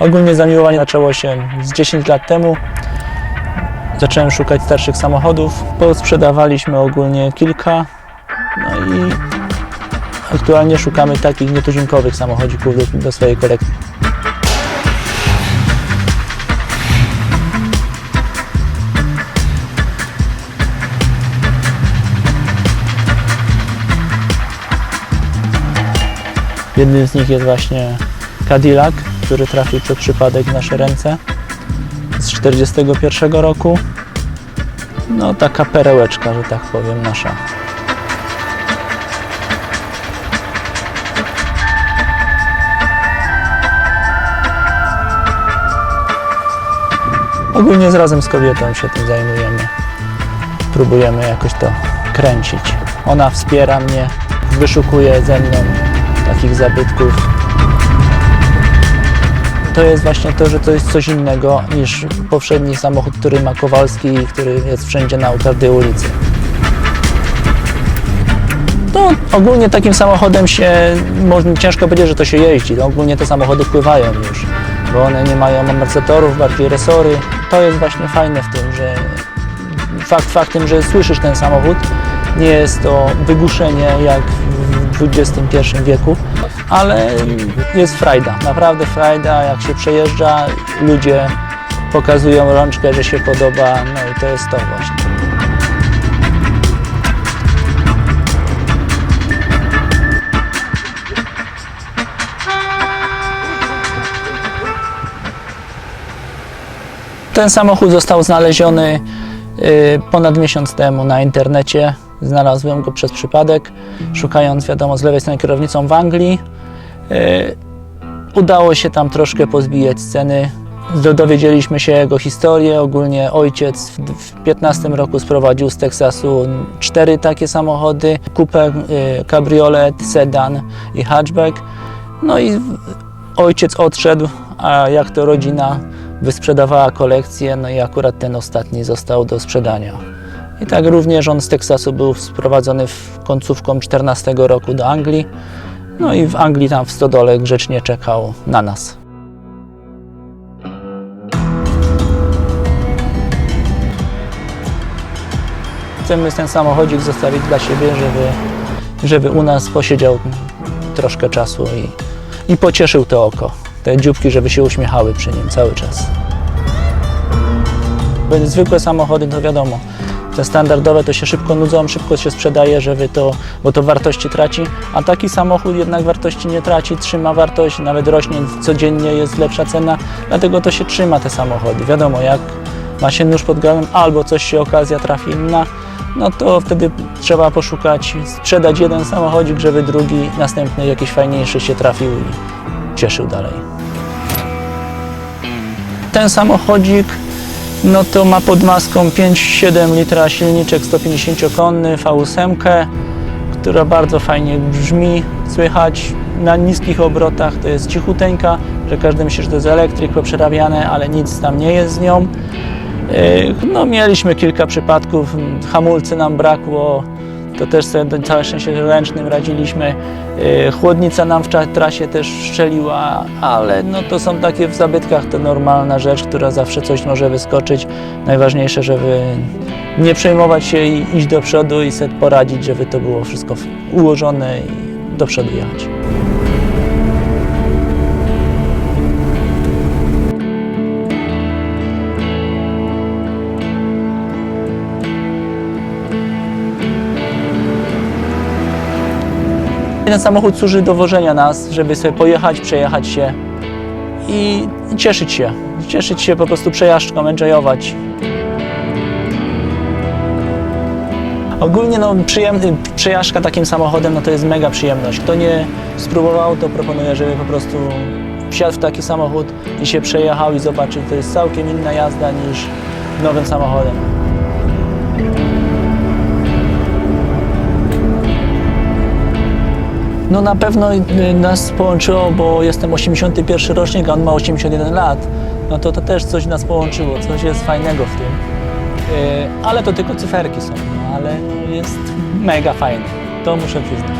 Ogólnie zamiłowanie zaczęło się z 10 lat temu. Zacząłem szukać starszych samochodów. Sprzedawaliśmy ogólnie kilka. No i aktualnie szukamy takich nietuzinkowych samochodzików do, do swojej kolekcji. Jednym z nich jest właśnie Cadillac, który trafił przez przypadek w nasze ręce z 1941 roku. No taka perełeczka, że tak powiem, nasza. Ogólnie z razem z kobietą się tym zajmujemy. Próbujemy jakoś to kręcić. Ona wspiera mnie, wyszukuje ze mną takich zabytków. To jest właśnie to, że to jest coś innego niż poprzedni samochód, który ma Kowalski i który jest wszędzie na każdej ulicy. No, ogólnie takim samochodem się, można, ciężko powiedzieć, że to się jeździ. No, ogólnie te samochody pływają już, bo one nie mają amortyzatorów, bardziej resory. To jest właśnie fajne w tym, że fakt faktem, że słyszysz ten samochód, nie jest to wygłuszenie jak w XXI wieku, ale jest frajda, naprawdę frajda, jak się przejeżdża, ludzie pokazują rączkę, że się podoba, no i to jest to właśnie. Ten samochód został znaleziony y, ponad miesiąc temu na internecie. Znalazłem go przez przypadek, szukając, wiadomo, z lewej strony kierownicą w Anglii. Y, Udało się tam troszkę pozbijać ceny. Do- Dowiedzieliśmy się jego historię. Ogólnie ojciec w, w 15 roku sprowadził z Teksasu cztery takie samochody: kupę, kabriolet, sedan i hatchback. No i ojciec odszedł, a jak to rodzina wysprzedawała kolekcję, no i akurat ten ostatni został do sprzedania. I tak również on z Teksasu był sprowadzony w końcówką 14 roku do Anglii. No i w Anglii tam w stodole grzecznie czekał na nas. Chcemy ten samochodzik zostawić dla siebie, żeby, żeby u nas posiedział troszkę czasu i, i pocieszył to oko. Te dzióbki, żeby się uśmiechały przy nim cały czas. Zwykłe samochody, to wiadomo, te standardowe to się szybko nudzą, szybko się sprzedaje, żeby to, bo to wartości traci, a taki samochód jednak wartości nie traci, trzyma wartość, nawet rośnie codziennie, jest lepsza cena, dlatego to się trzyma te samochody. Wiadomo, jak ma się nóż pod gardłem albo coś się okazja trafi inna, no to wtedy trzeba poszukać, sprzedać jeden samochodzik, żeby drugi, następny jakiś fajniejszy się trafił i cieszył dalej. Ten samochodzik no to ma pod maską 5,7 litra silniczek 150-konny V8, która bardzo fajnie brzmi, słychać na niskich obrotach, to jest cichuteńka, że każdy myśli, że to jest elektryk poprzerabiane, ale nic tam nie jest z nią. Yy, No mieliśmy kilka przypadków, hamulcy nam brakło, to też sobie całe szczęście ręcznym radziliśmy. Yy, Chłodnica nam w trasie też szczeliła, ale no to są takie w zabytkach to normalna rzecz, która zawsze coś może wyskoczyć. Najważniejsze, żeby nie przejmować się i iść do przodu i sobie poradzić, żeby to było wszystko ułożone i do przodu jechać. Ten samochód służy do wożenia nas, żeby sobie pojechać, przejechać się i cieszyć się. Cieszyć się po prostu przejażdżką, enjoyować. Ogólnie no, przejażdżka takim samochodem no, to jest mega przyjemność. Kto nie spróbował, to proponuję, żeby po prostu wsiadł w taki samochód i się przejechał i zobaczył. To jest całkiem inna jazda niż nowym samochodem. No na pewno y, nas połączyło, bo jestem 81 rocznik, a on ma 81 lat. No to to też coś nas połączyło, coś jest fajnego w tym. Y, Ale to tylko cyferki są, no, ale jest mega fajne. To muszę przyznać.